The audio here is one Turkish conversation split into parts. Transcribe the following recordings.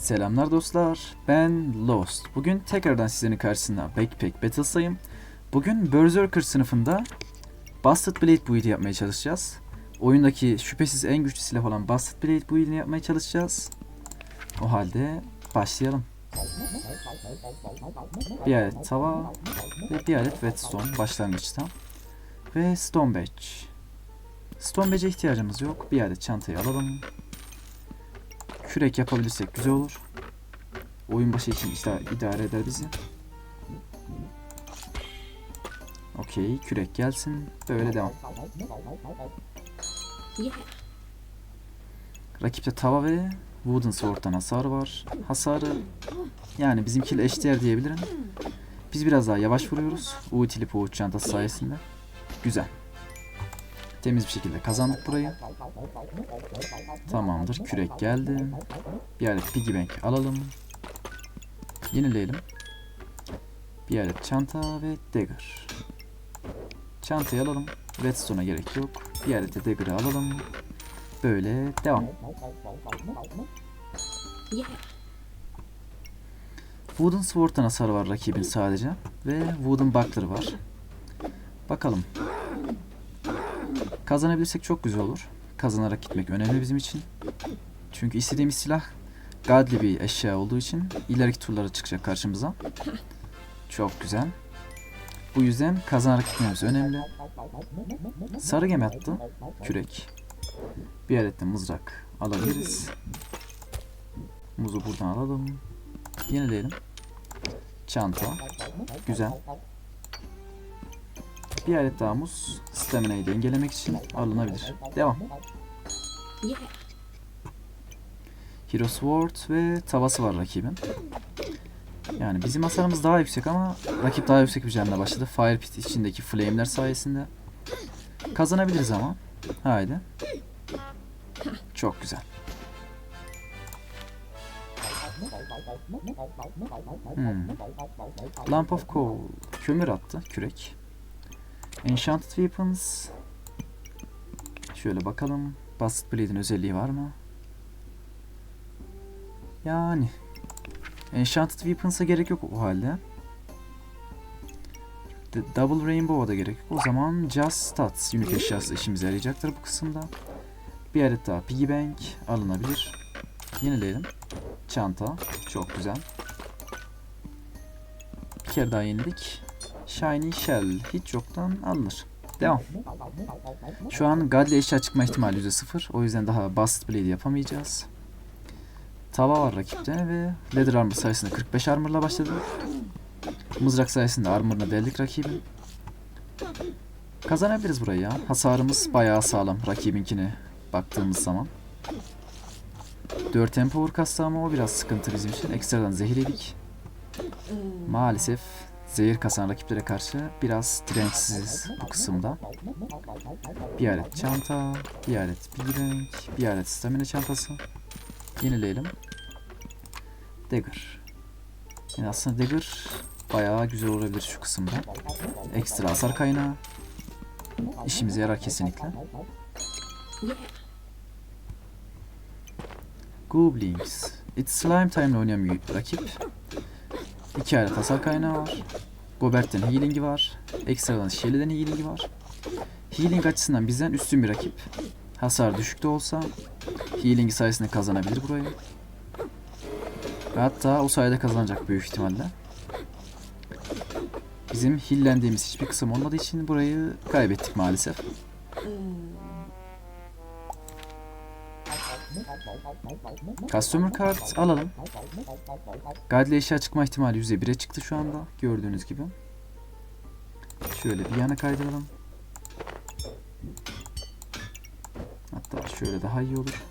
Selamlar dostlar, ben Lost. Bugün tekrardan sizlerin karşısında Backpack Battles'tayım. Bugün Berserker sınıfında Busted Blade build'i yapmaya çalışacağız. Oyundaki şüphesiz en güçlü silah olan Busted Blade build'ini yapmaya çalışacağız. O halde başlayalım. Bir adet tava ve bir adet whetstone başlangıçta. Ve stone badge. Stone badge'e ihtiyacımız yok. Bir adet çantayı alalım. Kürek yapabilirsek güzel olur. Oyun başı için işte idare eder bizi. Okey, kürek gelsin. Böyle devam. Rakipte tava ve Wooden Sword'dan hasar var. Hasarı yani bizimkiyle eşdeğer diyebilirim. Biz biraz daha yavaş vuruyoruz. Ultili poğuç çantası sayesinde. Güzel. Temiz bir şekilde kazandık burayı. Tamamdır. Kürek geldi. Bir adet piggy bank alalım. Yenileyelim. Bir adet çanta ve dagger. Çantayı alalım. Redstone'a gerek yok. Bir adet de dagger'ı alalım. Böyle devam. Wooden Sword'dan hasar var rakibin sadece. Ve Wooden Buckler var. Bakalım. Kazanabilirsek çok güzel olur. Kazanarak gitmek önemli bizim için. Çünkü istediğimiz silah godly bir eşya olduğu için ileriki turlara çıkacak karşımıza. Çok güzel. Bu yüzden kazanarak gitmemiz önemli. Sarı gemi attı. Kürek. Bir adet de mızrak alabiliriz. Muzu buradan alalım. Yenileyelim. Çanta. Güzel. Bir adet daha muz. Stamina'yı dengelemek için alınabilir. Devam. Hero Sword ve tavası var rakibin. Yani bizim hasarımız daha yüksek ama rakip daha yüksek bir canla başladı. Fire Pit içindeki flame'ler sayesinde. Kazanabiliriz ama. Haydi. Çok güzel. Hmm. Lamp of Coal. Kömür attı. Kürek. Enchanted Weapons. Şöyle bakalım. Busted Blade'in özelliği var mı? Yani. Enchanted Weapons'a gerek yok o halde. The Double Rainbow'a da gerek yok. O zaman Just Stats unique eşyası işimize yarayacaktır bu kısımda. Bir adet daha Piggy Bank alınabilir. Yenileyelim. Çanta. Çok güzel. Bir kere daha yeniledik. Shiny Shell. Hiç yoktan alınır. Devam. Şu an Godly eşya çıkma ihtimali %0. O yüzden daha Busted Blade yapamayacağız. Tava var rakipte ve Leather Armor sayesinde 45 armorla başladı. Mızrak sayesinde armorını deldik rakibin. Kazanabiliriz burayı ya. Hasarımız bayağı sağlam rakibinkine baktığımız zaman. 4 empower kastı ama o biraz sıkıntı bizim için. Ekstradan zehir yedik. Maalesef zehir kasan rakiplere karşı biraz dirençsiziz bu kısımda. Bir adet çanta, bir adet piggy bank, bir adet stamina çantası. Yenileyelim. Dagger. Yani aslında Dagger bayağı güzel olabilir şu kısımda. Ekstra hasar kaynağı. İşimize yarar kesinlikle. Goblins. It's Slime Time'la oynayan bir rakip. İki adet hasar kaynağı var. Gobert'ten healing'i var. Ekstradan Shelly'den healing'i var. Healing açısından bizden üstün bir rakip. Hasar düşük de olsa healing sayesinde kazanabilir burayı. Ve hatta o sayede kazanacak büyük ihtimalle. Bizim hillendiğimiz hiçbir kısım olmadığı için burayı kaybettik maalesef. Customer Card alalım. Godly eşya çıkma ihtimali %1'e çıktı şu anda. Gördüğünüz gibi. Şöyle bir yana kaydıralım. Hatta şöyle daha iyi olur.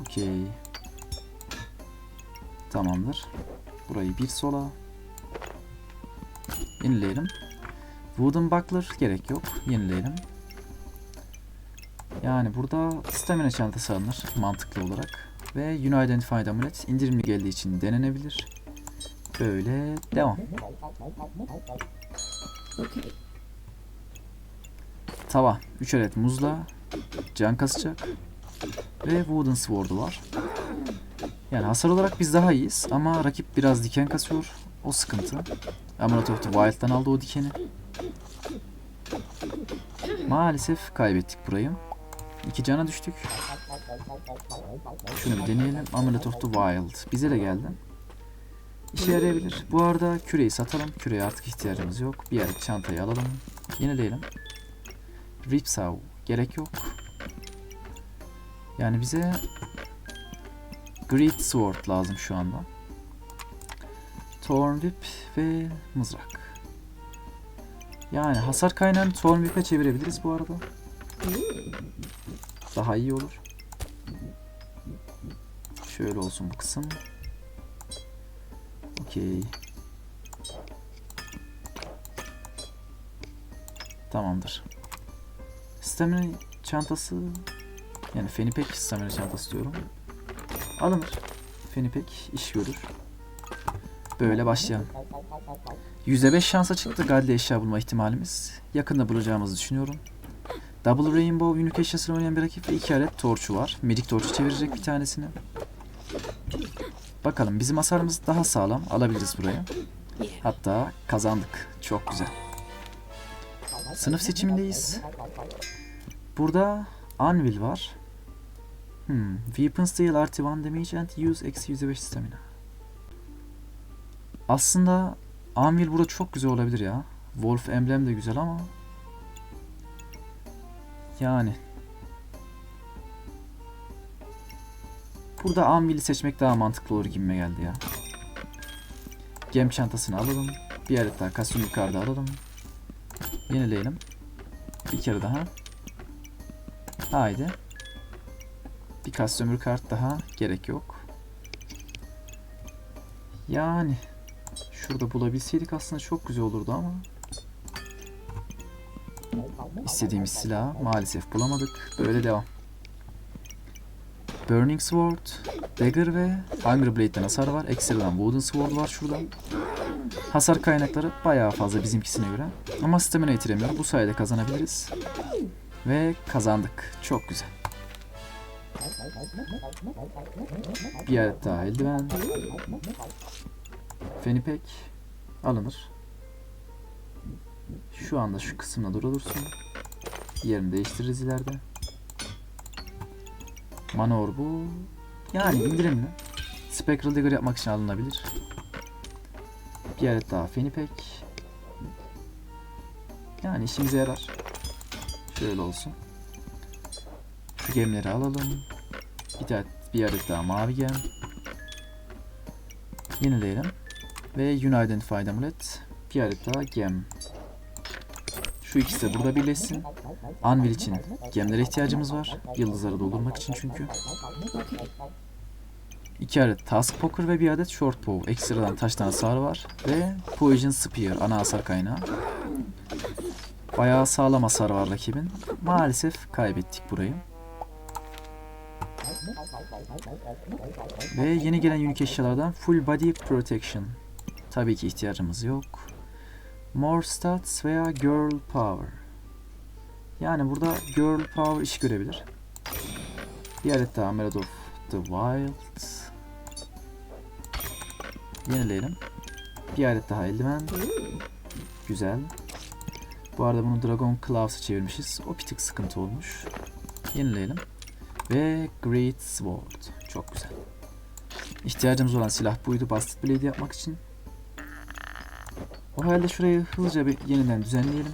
Okey. Tamamdır. Burayı bir sola. Yenileyelim. Wooden Buckler gerek yok. Yenileyelim. Yani burada stamina çantası alınır mantıklı olarak. Ve Unidentified Amulet indirimli geldiği için denenebilir. Böyle devam. Tava 3 adet muzla can kasacak. Ve Wooden Sword'u var. Yani hasar olarak biz daha iyiyiz ama rakip biraz diken kasıyor. O sıkıntı. Amulet of the Wild'dan aldı o dikeni. Maalesef kaybettik burayı. İki cana düştük. Şunu bir deneyelim. Amulet of the Wild. Bize de geldi. İşe yarayabilir. Bu arada küreyi satalım. Küreye artık ihtiyacımız yok. Bir yer çantayı alalım. Yenileyelim. Ripsaw. Gerek yok. Yani bize Great Sword lazım şu anda. Thorn Whip ve mızrak. Yani hasar kaynağını Thorn Whip'e çevirebiliriz bu arada. Daha iyi olur. Şöyle olsun bu kısım. Okey. Tamamdır. Stamina çantası yani Fenipek stamina çantası diyorum. Alınır. Fenipek iş görür. Böyle başlayalım. %5 şansa çıktı Gadli eşya bulma ihtimalimiz. Yakında bulacağımızı düşünüyorum. Double Rainbow Unique eşyasını oynayan bir rakip ve iki adet torçu var. Magic torçu çevirecek bir tanesini. Bakalım bizim hasarımız daha sağlam. Alabiliriz burayı. Hatta kazandık. Çok güzel. Sınıf seçimindeyiz. Burada Anvil var. Hmm. Weapons deal artı 1 damage and use eksi %5 stamina. Aslında Anvil burada çok güzel olabilir ya. Wolf emblem de güzel ama yani Burada Anvil'i seçmek daha mantıklı olur gibime geldi ya. Gem çantasını alalım. Bir adet daha kasım yukarıda alalım. Yenileyelim. Bir kere daha. Haydi. Bir customer kart daha gerek yok. Yani şurada bulabilseydik aslında çok güzel olurdu ama istediğimiz silahı maalesef bulamadık. Böyle devam. Burning Sword, Dagger ve Hunger Blade'den hasar var. Ekstradan Wooden Sword var şurada. Hasar kaynakları bayağı fazla bizimkisine göre. Ama stamina yitiremiyor. Bu sayede kazanabiliriz. Ve kazandık. Çok güzel. Bir adet daha eldiven. Fenipek alınır. Şu anda şu kısımda durulursun. Yerini değiştiririz ileride. Manor bu. Yani indirimli. Spectral Dagger yapmak için alınabilir. Bir adet daha Fenipek. Yani işimize yarar. Şöyle olsun. Şu gemleri alalım. Bir adet, bir adet daha mavi gem. Yenileyelim. Ve Unidentified Amulet. Bir adet daha gem. Şu ikisi burada birleşsin. Anvil için gemlere ihtiyacımız var. Yıldızları doldurmak için çünkü. İki adet Task Poker ve bir adet Short Bow. Ekstradan taştan hasar var. Ve Poison Spear ana hasar kaynağı. Bayağı sağlam hasar var rakibin. Maalesef kaybettik burayı. Ve yeni gelen unique eşyalardan Full Body Protection. Tabii ki ihtiyacımız yok. More Stats veya Girl Power. Yani burada Girl Power iş görebilir. Adet daha Melody of the Wild. Yenileyelim. Bir adet daha eldiven. Güzel. Bu arada bunu Dragon Claws'a çevirmişiz. O bir tık sıkıntı olmuş. Yenileyelim. Ve Great Sword. Çok güzel. İhtiyacımız olan silah buydu Busted Blade yapmak için. O halde şurayı hızlıca bir yeniden düzenleyelim.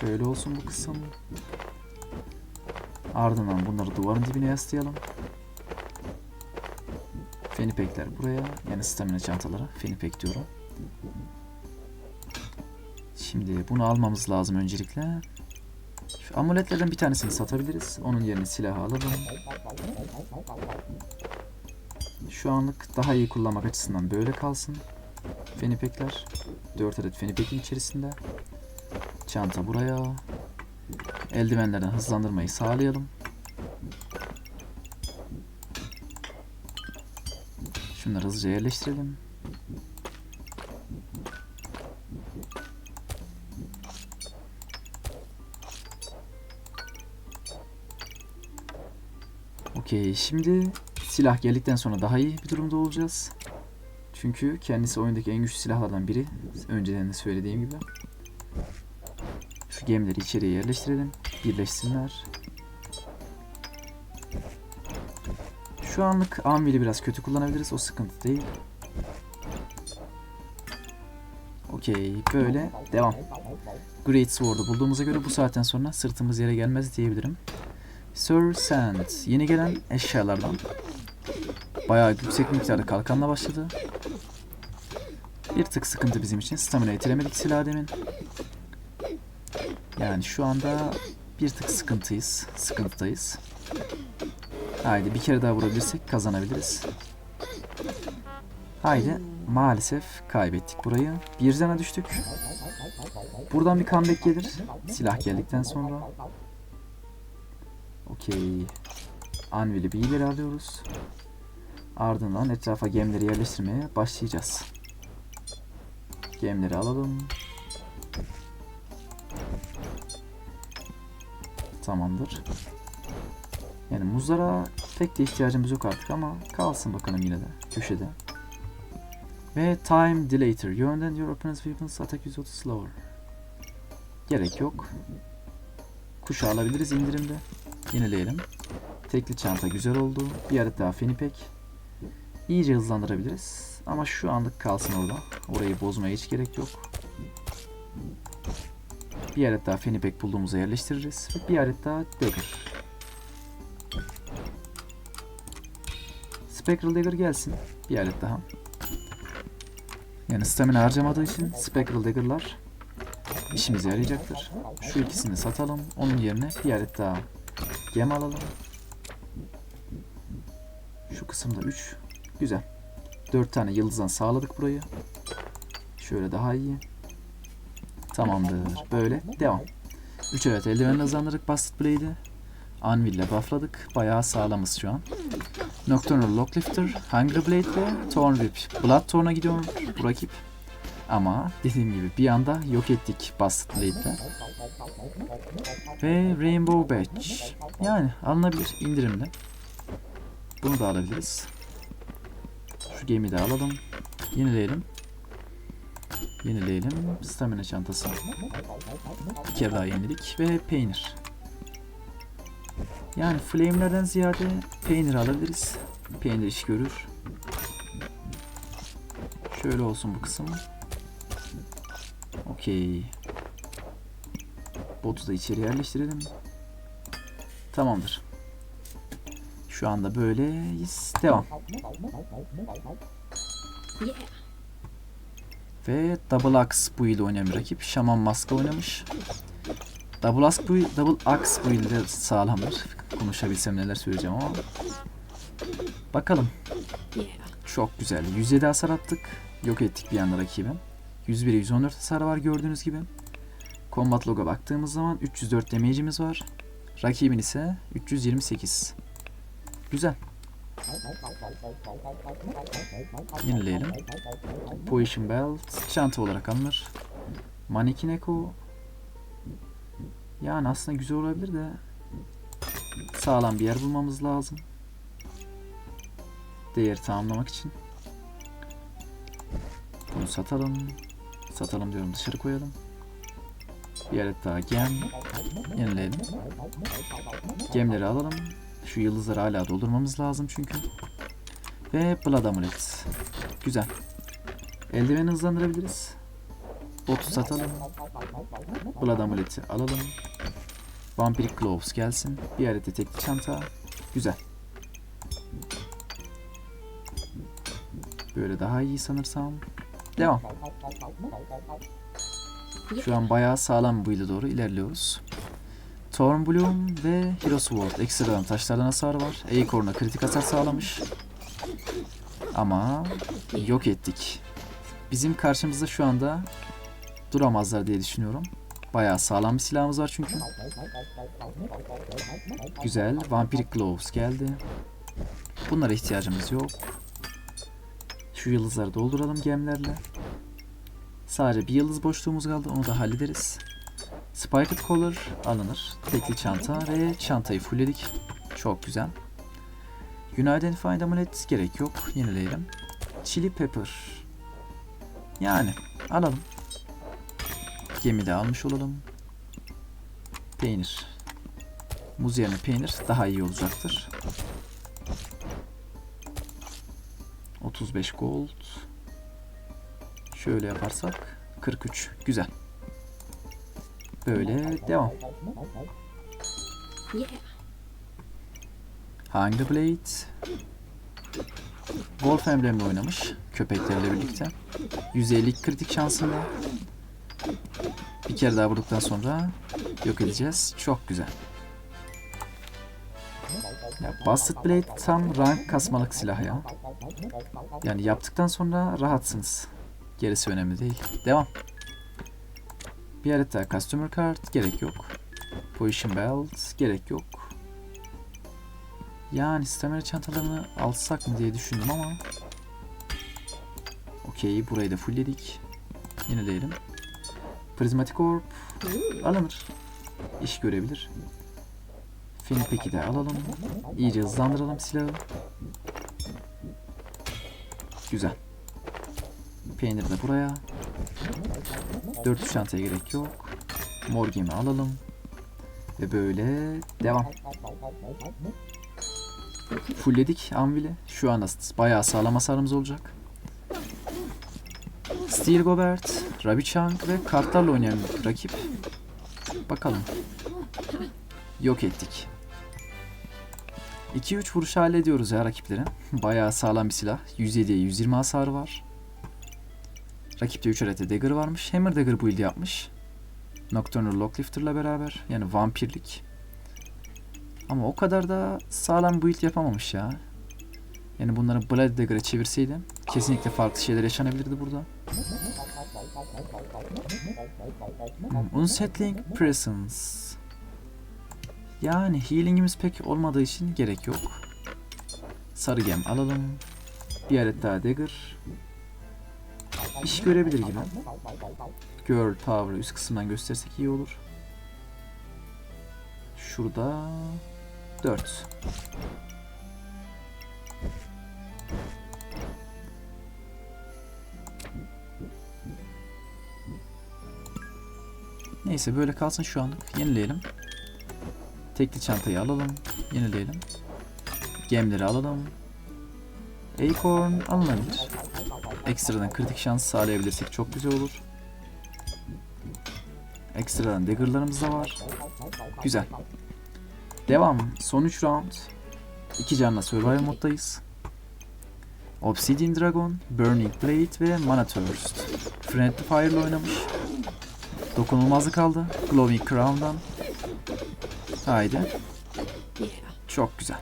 Şöyle olsun bu kısım. Ardından bunları duvarın dibine yaslayalım. Fenipekler buraya. Yani stamina çantaları. Fenipek diyorum. Şimdi bunu almamız lazım öncelikle. Şu amuletlerden bir tanesini satabiliriz. Onun yerine silahı alalım. Şu anlık daha iyi kullanmak açısından böyle kalsın. Fenipekler. 4 adet fenipekin içerisinde. Çanta buraya. Eldivenlerden hızlandırmayı sağlayalım. Şunları hızlıca yerleştirelim. Okey şimdi silah geldikten sonra daha iyi bir durumda olacağız. Çünkü kendisi oyundaki en güçlü silahlardan biri. Önceden de söylediğim gibi. Şu gemileri içeriye yerleştirelim. Birleşsinler. Şu anlık Anvil'i biraz kötü kullanabiliriz. O sıkıntı değil. Okey böyle devam. Great Sword'u bulduğumuza göre bu saatten sonra sırtımız yere gelmez diyebilirim. Sir Sand yeni gelen eşyalardan. Bayağı yüksek miktarda kalkanla başladı. Bir tık sıkıntı bizim için. Stamina itiremedik silah demin. Yani şu anda bir tık sıkıntıyız. Sıkıntıdayız. Haydi bir kere daha vurabilirsek kazanabiliriz. Haydi maalesef kaybettik burayı. Bir cana düştük. Buradan bir comeback gelir. Silah geldikten sonra. Okey. Anvil'i bir ileri alıyoruz. Ardından etrafa gemileri yerleştirmeye başlayacağız. Gemileri alalım. Tamamdır. Yani muzlara pek de ihtiyacımız yok artık ama kalsın bakalım yine de köşede. Ve time delater. You and your opponent's weapons attack you slower. Gerek yok. Kuşu alabiliriz indirimde. Yenileyelim. Tekli çanta güzel oldu. Bir adet daha fenipek. İyice hızlandırabiliriz. Ama şu anlık kalsın orada. Orayı bozmaya hiç gerek yok. Bir adet daha fenipek bulduğumuza yerleştiririz. Ve bir adet daha dagger. Spectral dagger gelsin. Bir adet daha. Yani stamina harcamadığı için Spectral dagger'lar işimize yarayacaktır. Şu ikisini satalım. Onun yerine bir adet daha gem alalım. Şu kısımda 3. Güzel. 4 tane yıldızdan sağladık burayı. Şöyle daha iyi. Tamamdır. Böyle devam. 3 evet eldivenle hızlandırdık Busted Blade'i. Anvil ile buffladık. Bayağı sağlamız şu an. Nocturnal Locklifter, Hungry Blade ve Thorn Whip. Blood Thorn'a gidiyor bu rakip. Ama dediğim gibi bir anda yok ettik Busted Blade'le. Ve Rainbow Badge. Yani alınabilir indirimli. Bunu da alabiliriz. Şu gemiyi de alalım. Yenileyelim. Yenileyelim. Stamina çantası. Bir kere daha yeniledik ve peynir. Yani flame'lerden ziyade peynir alabiliriz. Peynir iş görür. Şöyle olsun bu kısım. Okey. Botu da içeri yerleştirelim. Tamamdır. Şu anda böyleyiz. Devam. Yeah. Ve Double Axe build oynayan bir rakip. Shaman Mask'a oynamış. Double Axe build, Double Axe build de sağlamdır. Konuşabilsem neler söyleyeceğim ama. Bakalım. Çok güzel. 107 hasar attık. Yok ettik bir anda rakibi. 101'e 114 hasar var gördüğünüz gibi. Combat log'a baktığımız zaman 304 damage'imiz var. Rakibin ise 328. Güzel. Yenileyelim. Position Belt çanta olarak alınır. Mannequin Echo yani aslında güzel olabilir de sağlam bir yer bulmamız lazım. Değeri tamamlamak için. Bunu satalım. Satalım diyorum dışarı koyalım. Bir adet daha gem. Yenileyelim. Gemleri alalım. Şu yıldızları hala doldurmamız lazım çünkü. Ve Blood Amulet. Güzel. Eldiveni hızlandırabiliriz. Botu satalım. Blood Amulet'i alalım. Vampiric Gloves gelsin. Bir adet de tekli çanta. Güzel. Böyle daha iyi sanırsam. Devam. Şu an bayağı sağlam bir build'e doğru ilerliyoruz. Bloom ve Hero Sword ekstradan taşlardan hasar var. Acorn'a kritik hasar sağlamış. Ama yok ettik. Bizim karşımızda şu anda duramazlar diye düşünüyorum. Bayağı sağlam bir silahımız var çünkü. Güzel. Vampiric Gloves geldi. Bunlara ihtiyacımız yok. Şu yıldızları dolduralım gemlerle. Sadece bir yıldız boşluğumuz kaldı. Onu da hallederiz. Spiked Collar alınır. Tekli çanta ve çantayı fullledik. Çok güzel. Unidentified Amulet gerek yok. Yenileyelim. Chili Pepper. Yani alalım. Gemi de almış olalım. Peynir. Muz yerine peynir daha iyi olacaktır. 35 gold. Şöyle yaparsak 43. Güzel. Böyle devam. Yeah. Hungry Blade. Wolf Emblem'le oynamış. Köpeklerle birlikte. 150 kritik şansında. Bir kere daha vurduktan sonra yok edeceğiz. Çok güzel. Ya Busted Blade tam rank kasmalık silah ya. Yani yaptıktan sonra rahatsınız. Gerisi önemli değil. Devam. Bir adet daha Customer Card gerek yok. Position Belt gerek yok. Yani stamina çantalarını alsak mı diye düşündüm ama Okey burayı da fullledik. Yenileyelim. Prismatic Orb alınır. İş görebilir. Finpek'i de alalım. İyice hızlandıralım silahı. Güzel. Peynir de buraya. Dört çantaya gerek yok. Mor gemi alalım. Ve böyle devam. Fullledik Anvil'i. Şu anda bayağı sağlam hasarımız olacak. Steel Gobert, Rabichang ve kartlarla oynayan rakip. Bakalım. Yok ettik. 2-3 vuruş hallediyoruz ya rakiplerin. Bayağı sağlam bir silah. 107'ye 120 hasarı var. Rakipte 3 adet de dagger varmış. Hammer dagger build yapmış. Nocturnal Locklifter'la beraber. Yani vampirlik. Ama o kadar da sağlam build yapamamış ya. Yani bunları Blood Dagger'a çevirseydim kesinlikle farklı şeyler yaşanabilirdi burada. Hmm, Unsettling Presence. Yani healingimiz pek olmadığı için gerek yok. Sarı gem alalım. Bir adet daha dagger. İş görebilir gibi. Girl Power'ı üst kısımdan göstersek iyi olur. Şurada 4. Neyse böyle kalsın şu anlık. Yenileyelim. Tekli çantayı alalım. Yenileyelim. Gemleri alalım. Acorn alınabilir. Ekstradan kritik şans sağlayabilirsek çok güzel olur. Ekstradan dagger'larımız da var. Güzel. Devam. Son 3 round. 2 canla survival moddayız. Obsidian Dragon, Burning Blade ve Mana Thirst. Friendly Fire ile oynamış. Dokunulmazlık aldı. Glowing Crown'dan. Haydi. Çok güzel.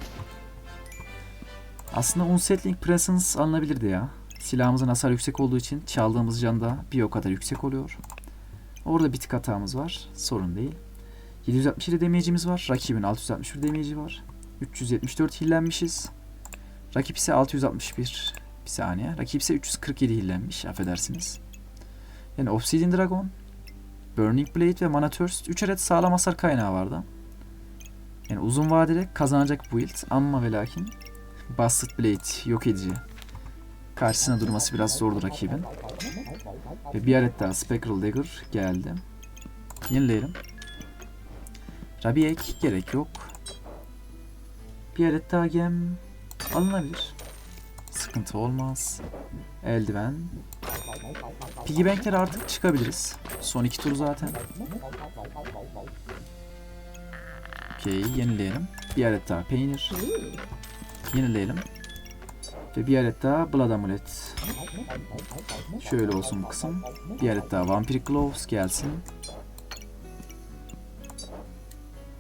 Aslında Unsettling Presence alınabilirdi ya. Silahımızın hasar yüksek olduğu için çaldığımız can da bir o kadar yüksek oluyor. Orada bir tık hatamız var. Sorun değil. 767 damage'imiz var. Rakibin 661 damage'i var. 374 hillenmişiz. Rakip ise 661. Bir saniye. Rakip ise 347 hillenmiş. Affedersiniz. Yani Obsidian Dragon, Burning Blade ve Mana Thirst 3 adet sağlam hasar kaynağı vardı. Yani uzun vadede kazanacak build ama ve lakin Busted Blade yok edici. Karşısına durması biraz zordu rakibin. Ve bir adet daha Spectral Dagger geldi. Yenileyelim. Rabiek gerek yok. Bir adet daha gem alınabilir. Sıkıntı olmaz. Eldiven. Piggybank'ler artık çıkabiliriz. Son iki tur zaten. Okey yenileyelim. Bir adet daha peynir. Yenileyelim. Ve bir adet daha Blood Amulet. Şöyle olsun bu kısım. Bir adet daha Vampiric Gloves gelsin.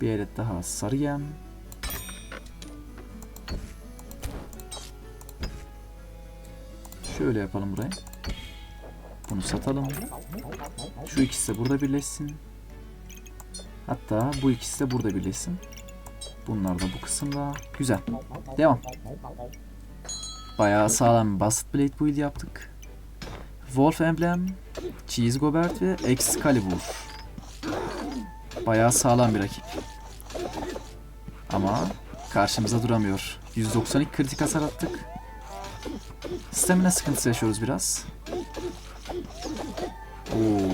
Bir adet daha sarı yem. Şöyle yapalım burayı. Bunu satalım. Şu ikisi de burada birleşsin. Hatta bu ikisi de burada birleşsin. Bunlar da bu kısımda. Güzel. Devam. Bayağı sağlam Busted Blade build yaptık. Wolf Emblem, Cheese Gobert ve Excalibur. Bayağı sağlam bir rakip. Ama karşımıza duramıyor. 192 kritik hasar attık. Stamina sıkıntısı yaşıyoruz biraz. Oo,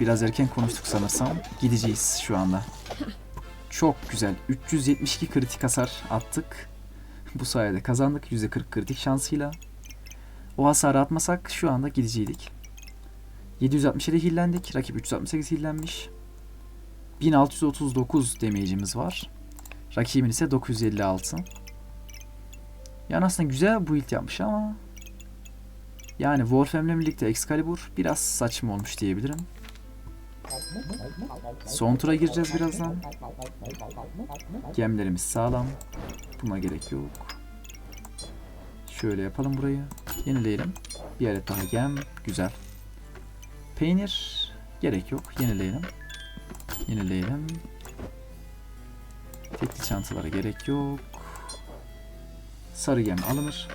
biraz erken konuştuk sanırsam. Gideceğiz şu anda. Çok güzel. 372 kritik hasar attık. Bu sayede kazandık. %40 kritik şansıyla. O hasarı atmasak şu anda gideceydik. 767 hillendik. Rakip 368 hillenmiş. 1639 damage'imiz var. Rakibin ise 956. Yani aslında güzel build yapmış ama yani Warframe'le birlikte Excalibur biraz saçma olmuş diyebilirim. Son tura gireceğiz birazdan. Gemlerimiz sağlam. Buna gerek yok. Şöyle yapalım burayı. Yenileyelim. Bir adet daha gem. Güzel. Peynir gerek yok. Yenileyelim. Yenileyelim. Tekli çantalara gerek yok. Sarı gem alınır.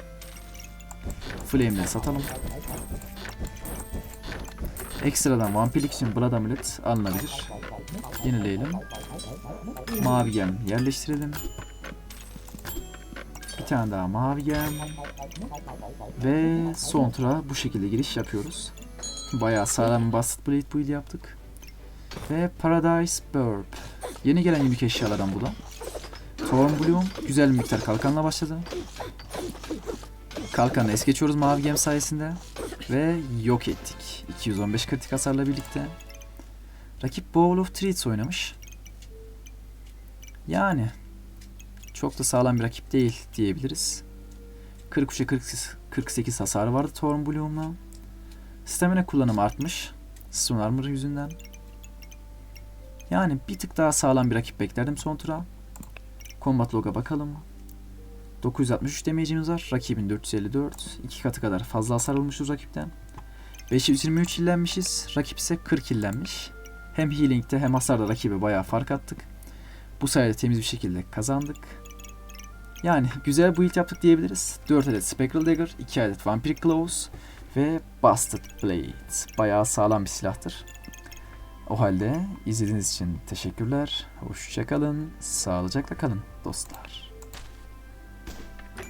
Flame'le satalım. Ekstradan vampirlik için Blood Amulet alınabilir. Yenileyelim. Mavi gem yerleştirelim. Bir tane daha mavi gem. Ve son tura bu şekilde giriş yapıyoruz. Bayağı sağlam bir Busted Blade build yaptık. Ve Paradise Burp. Yeni gelen unique eşyalardan bu da. Thorn Bloom güzel bir miktar kalkanla başladı. Kalkanla es geçiyoruz mavi gem sayesinde. Ve yok ettik. 215 kritik hasarla birlikte. Rakip Bowl of Treats oynamış. Yani çok da sağlam bir rakip değil diyebiliriz. 43'e 48, 48 hasarı vardı Thorn Bloom'la. Stamina kullanımı artmış. Stone Armor yüzünden. Yani bir tık daha sağlam bir rakip beklerdim son tura. Combat log'a bakalım. 963 damage'imiz var. Rakibin 454. iki katı kadar fazla hasar almışız rakipten. 523 hillenmişiz. Rakip ise 40 hillenmiş. Hem healing'de hem hasarda rakibe bayağı fark attık. Bu sayede temiz bir şekilde kazandık. Yani güzel build yaptık diyebiliriz. 4 adet Spectral Dagger, 2 adet Vampiric Claws ve Busted Blade. Bayağı sağlam bir silahtır. O halde izlediğiniz için teşekkürler. Hoşçakalın. Sağlıcakla kalın dostlar.